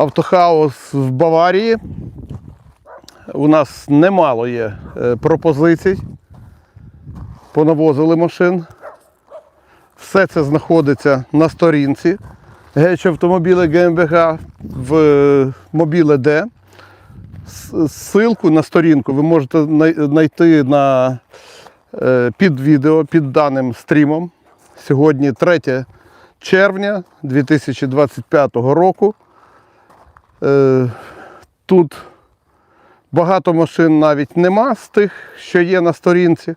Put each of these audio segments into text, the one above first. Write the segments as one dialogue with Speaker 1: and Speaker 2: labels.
Speaker 1: Автохаус в Баварії. У нас немало є е, пропозицій. Понавозили машин. Все це знаходиться на сторінці Геч автомобілі ГМБГ в е, мобіле Д. Ссылку на сторінку ви можете знайти на, е, під відео, під даним стрімом. Сьогодні 3 червня 2025 року. Е, Тут багато машин навіть нема з тих, що є на сторінці.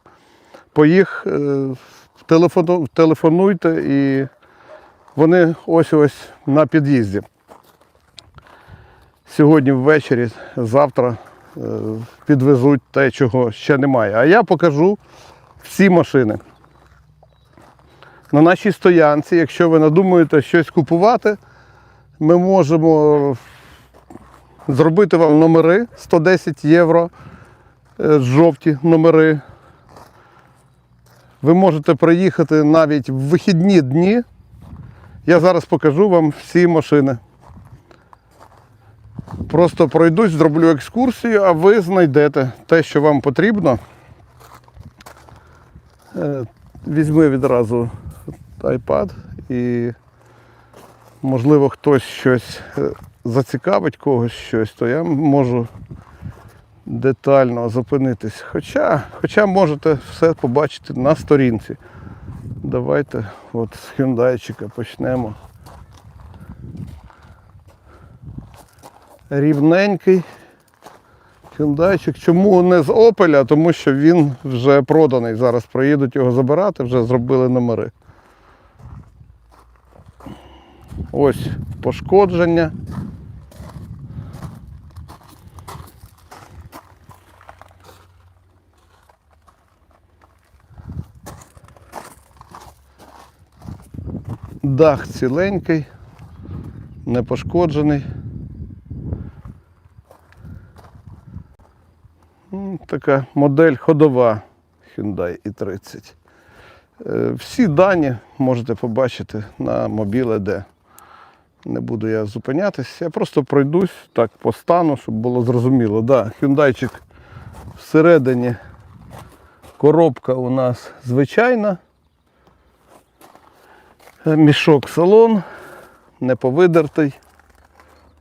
Speaker 1: По їх е, телефонуйте і вони ось ось на під'їзді. Сьогодні ввечері, завтра е, підвезуть те, чого ще немає. А я покажу всі машини. На нашій стоянці, якщо ви надумаєте щось купувати, ми можемо зробити вам номери 110 євро, е, жовті номери. Ви можете приїхати навіть в вихідні дні. Я зараз покажу вам всі машини. Просто пройдусь, зроблю екскурсію, а ви знайдете те, що вам потрібно. Е, Візьми відразу iPad і, можливо, хтось щось е, зацікавить когось щось, то я можу детально зупинитись. Хоча, хоча можете все побачити на сторінці. Давайте от з хюндайчика почнемо. Рівненький хюндайчик. Чому не з Опеля? Тому що він вже проданий. Зараз приїдуть його забирати, вже зробили номери. Ось пошкодження. Дах ціленький, не пошкоджений. Така модель ходова Hyundai i30. Е, Всі дані можете побачити на мобіле D. Не буду я зупинятись, я просто пройдусь так по стану, щоб було зрозуміло. Да, Hyundaiчик всередині коробка у нас звичайна. Мішок салон, не повидертий.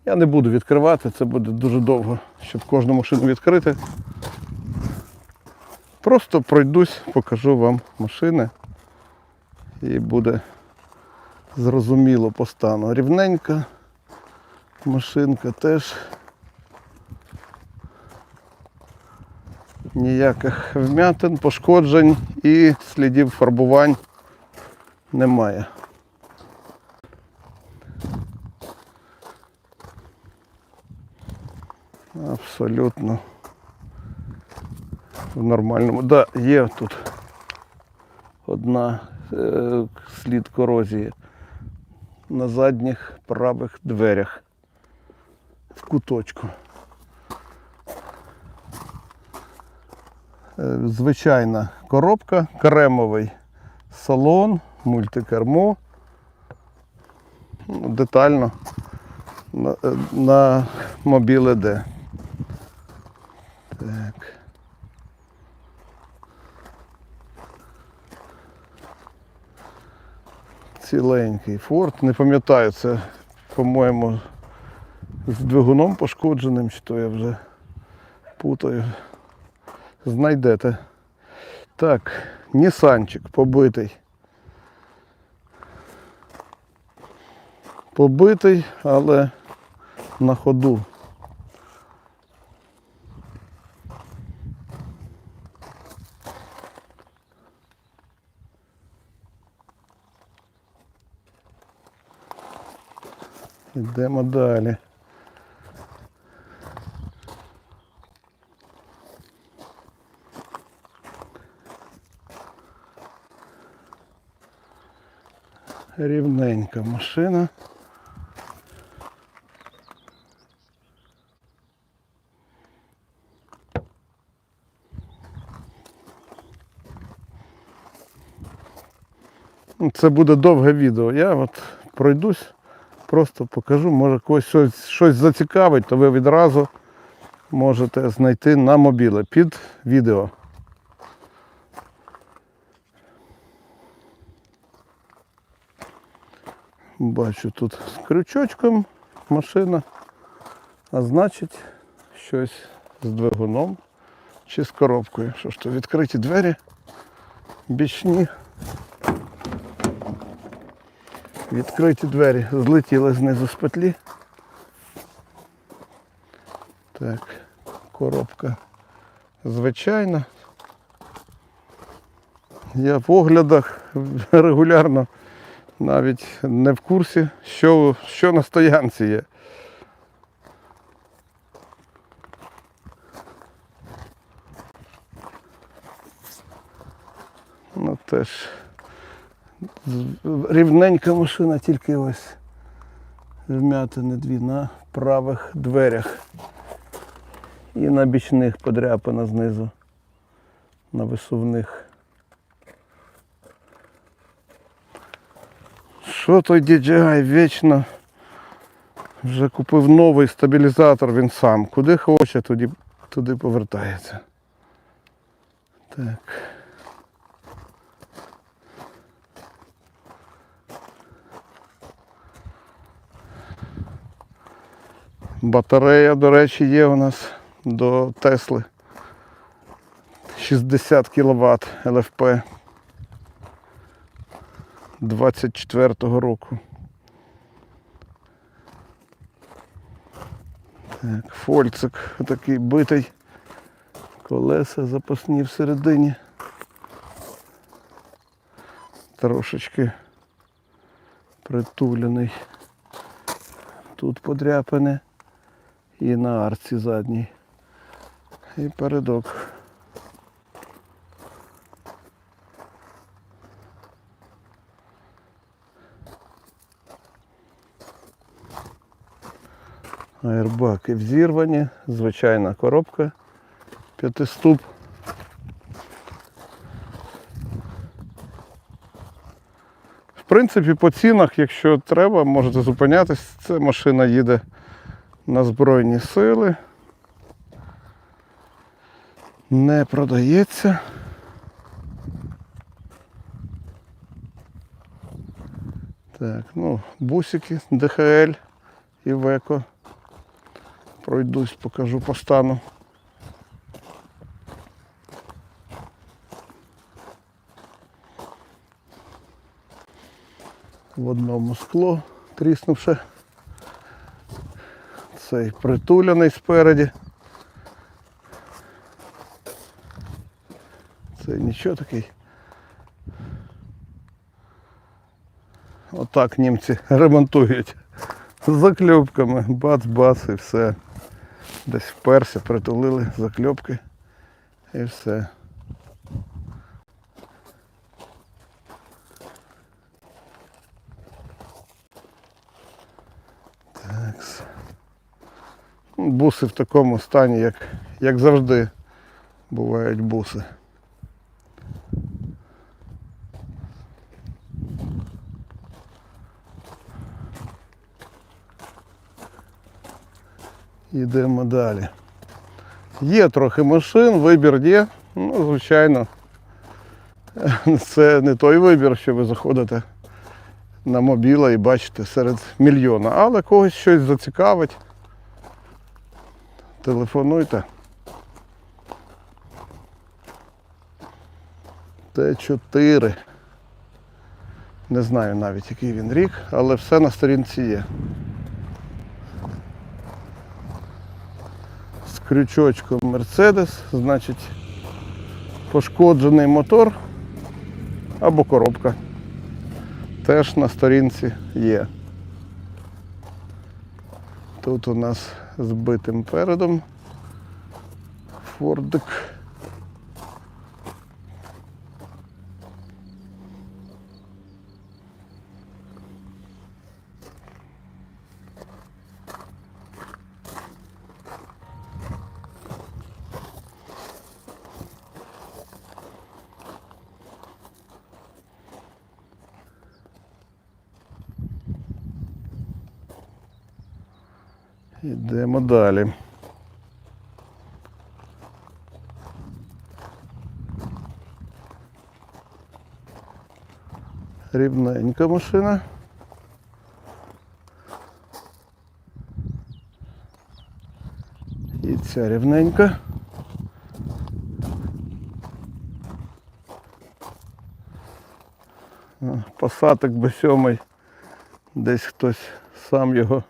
Speaker 1: Я не буду відкривати, це буде дуже довго, щоб кожну машину відкрити. Просто пройдусь, покажу вам машини і буде зрозуміло по стану. Рівненька машинка теж. Ніяких вмятин, пошкоджень і слідів фарбувань немає. Абсолютно в нормальному. Да, є тут одна е, слід корозії на задніх правих дверях в куточку. Е, Звичайна коробка, кремовий салон, мультикермо. Детально на, е, на мобіле Д. Так. Ціленький форт. Не пам'ятаю, це, по-моєму, з двигуном пошкодженим, чи то я вже путаю. Знайдете. Так, Нісанчик побитий. Побитий, але на ходу. Йдемо далі. Рівненька машина. Це буде довге відео. Я от пройдусь Просто покажу, може когось щось, щось зацікавить, то ви відразу можете знайти на мобіле під відео. Бачу тут з крючочком машина, а значить щось з двигуном чи з коробкою. Що ж то, відкриті двері, бічні. Відкриті двері злетіли знизу з петлі. Так, коробка звичайна. Я в оглядах регулярно навіть не в курсі, що, що на стоянці є. Ну теж рівненька машина, тільки ось вмятини дві на правих дверях. І на бічних подряпана знизу. На висувних. Що той DJI вічно вже купив новий стабілізатор він сам. Куди хоче, туди, туди повертається. Так. Батарея, до речі, є у нас до Тесли. 60 кВт ЛФП 24-го року. Так, фольцик такий битий. Колеса запасні всередині. Трошечки притулений. Тут подряпане і на арці задній. І передок. Аербаки взірвані, звичайна коробка п'ятиступ. В принципі, по цінах, якщо треба, можете зупинятись. Ця машина їде на Збройні сили. Не продається. Так, ну, бусики, ДХЛ і Веко. Пройдусь, покажу по стану. В одному скло тріснувши. Цей притулений спереді. Це нічого такий. Отак німці ремонтують. Закльопками. Бац-бац і все. Десь вперся, притулили закльопки і все. Буси в такому стані, як, як завжди бувають буси. Йдемо далі. Є трохи машин, вибір є. Ну, звичайно, це не той вибір, що ви заходите на мобіла і бачите серед мільйона. Але когось щось зацікавить. Телефонуйте. Т4. Не знаю навіть який він рік, але все на сторінці є. З крючочком Mercedes, значить пошкоджений мотор або коробка. Теж на сторінці є. Тут у нас збитим передом фордик. Йдемо далі. Рівненька машина. І ця рівненька. Посадок Б7. Десь хтось сам його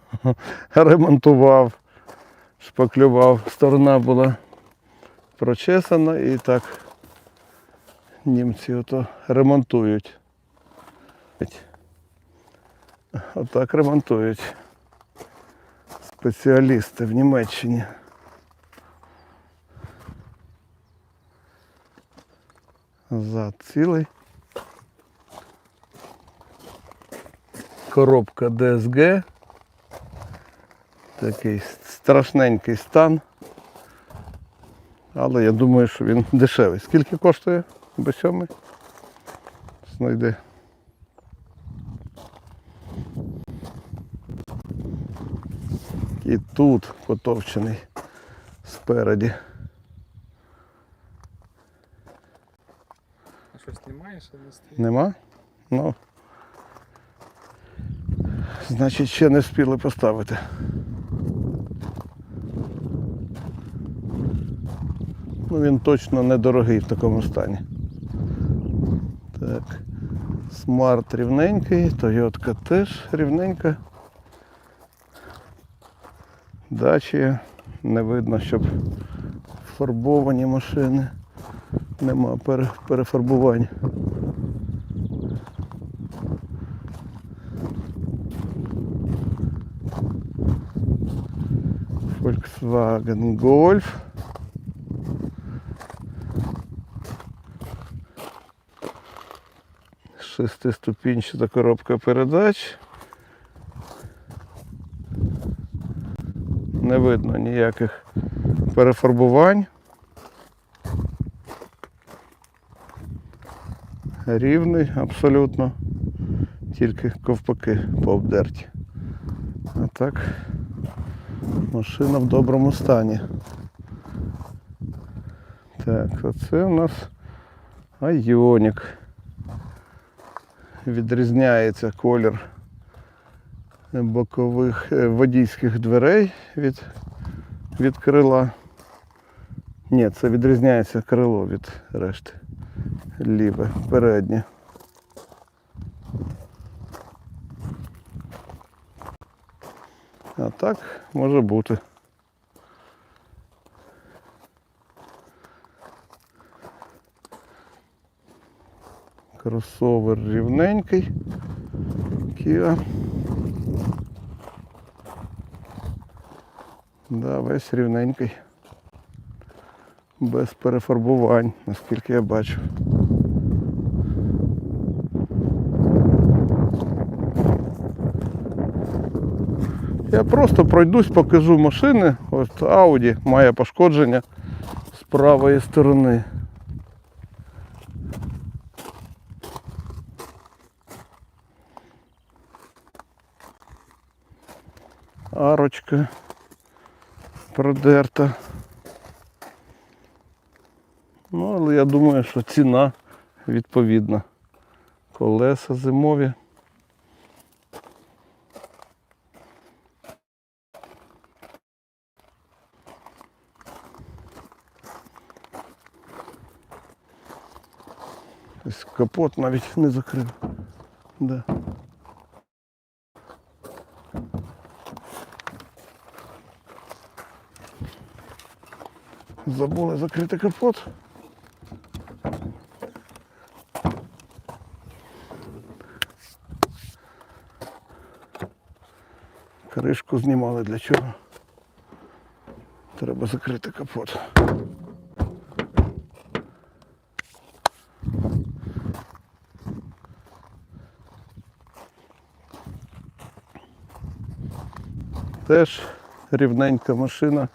Speaker 1: ремонтував, шпаклював. Сторона була прочесана і так німці ото ремонтують. Отак ремонтують спеціалісти в Німеччині. Зад цілий. Коробка DSG. Такий страшненький стан. Але я думаю, що він дешевий. Скільки коштує B7? Знайди. І тут потовчений спереді.
Speaker 2: А щось немає, що не стоїть?
Speaker 1: Нема? Ну. Значить, ще не встигли поставити. Ну він точно недорогий в такому стані. Так. Смарт рівненький, Тойотка теж рівненька. Дачі не видно, щоб фарбовані машини. Нема перефарбувань. Volkswagen Golf. Шестиступінчата коробка передач. Не видно ніяких перефарбувань. Рівний абсолютно. Тільки ковпаки пообдерті. А так машина в доброму стані. Так, оце у нас Айонік. Відрізняється колір бокових е, водійських дверей від, від крила. Ні, це відрізняється крило від решти. Ліве, переднє. А так може бути. Кросовер рівненький. Kia. Да, весь рівненький. Без перефарбувань, наскільки я бачу. Я просто пройдусь, покажу машини. Ось Audi має пошкодження з правої сторони. Арочка продерта. Ну, але я думаю, що ціна відповідна. Колеса зимові. Ось капот навіть не закрив. Да. Забули закрити капот. Кришку знімали для чого? Треба закрити капот. Теж рівненька машина.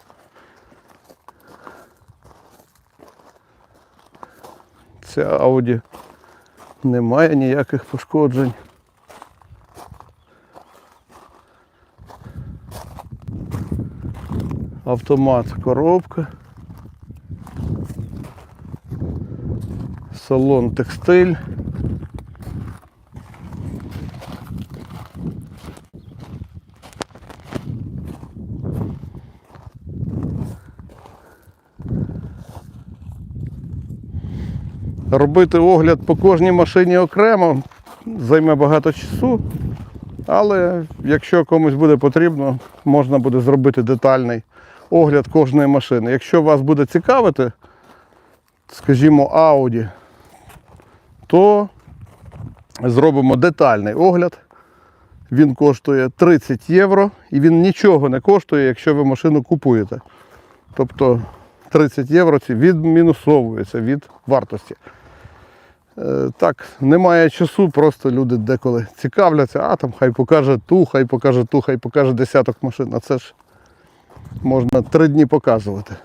Speaker 1: Ця Audi немає ніяких пошкоджень. Автомат, коробка. Салон текстиль. Робити огляд по кожній машині окремо займе багато часу, але якщо комусь буде потрібно, можна буде зробити детальний огляд кожної машини. Якщо вас буде цікавити, скажімо, Audi, то зробимо детальний огляд. Він коштує 30 євро і він нічого не коштує, якщо ви машину купуєте. Тобто 30 євро ці відмінусовуються від вартості. Е, Так, немає часу, просто люди деколи цікавляться, а там хай покаже ту, хай покаже ту, хай покаже десяток машин. А це ж можна три дні показувати.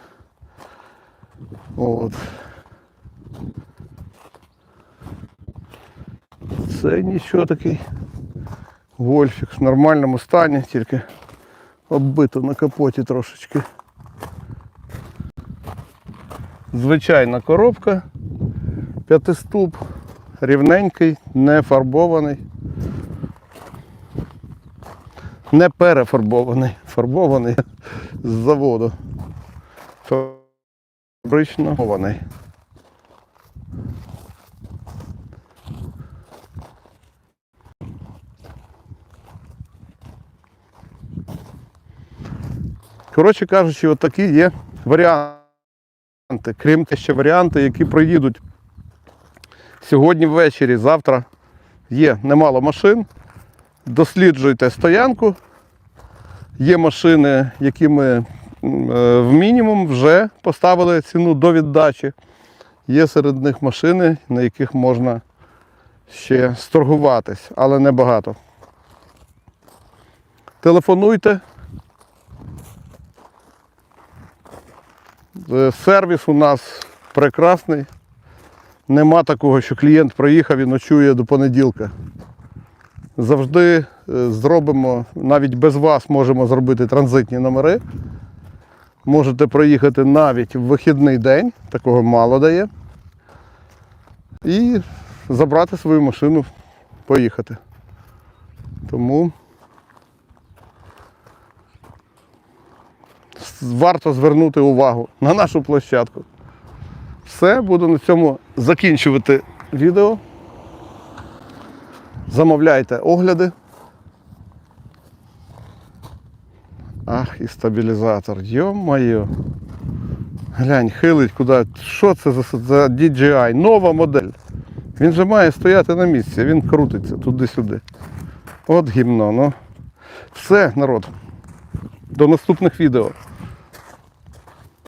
Speaker 1: От. Це нічого такий. Гольфік в нормальному стані, тільки оббито на капоті трошечки. Звичайна коробка, п'ятиступ, рівненький, не фарбований. Не перефарбований, фарбований з заводу. Фабрично фарбований. Коротше кажучи, от є варіанти. Крім те, ще варіанти, які проїдуть сьогодні ввечері, завтра є немало машин. Досліджуйте стоянку. Є машини, які ми е, в мінімум вже поставили ціну до віддачі. Є серед них машини, на яких можна ще сторгуватись, але небагато. Телефонуйте. Е, Сервіс у нас прекрасний. Нема такого, що клієнт проїхав і ночує до понеділка. Завжди е, зробимо, навіть без вас можемо зробити транзитні номери. Можете проїхати навіть в вихідний день, такого мало дає. І забрати свою машину, поїхати. Тому варто звернути увагу на нашу площадку. Все, буду на цьому закінчувати відео. Замовляйте огляди. Ах, і стабілізатор. Йо-моє. Глянь, хилить куди. Що це за, за DJI? Нова модель. Він же має стояти на місці, він крутиться туди-сюди. От гімно, ну. Все, народ. До наступних відео.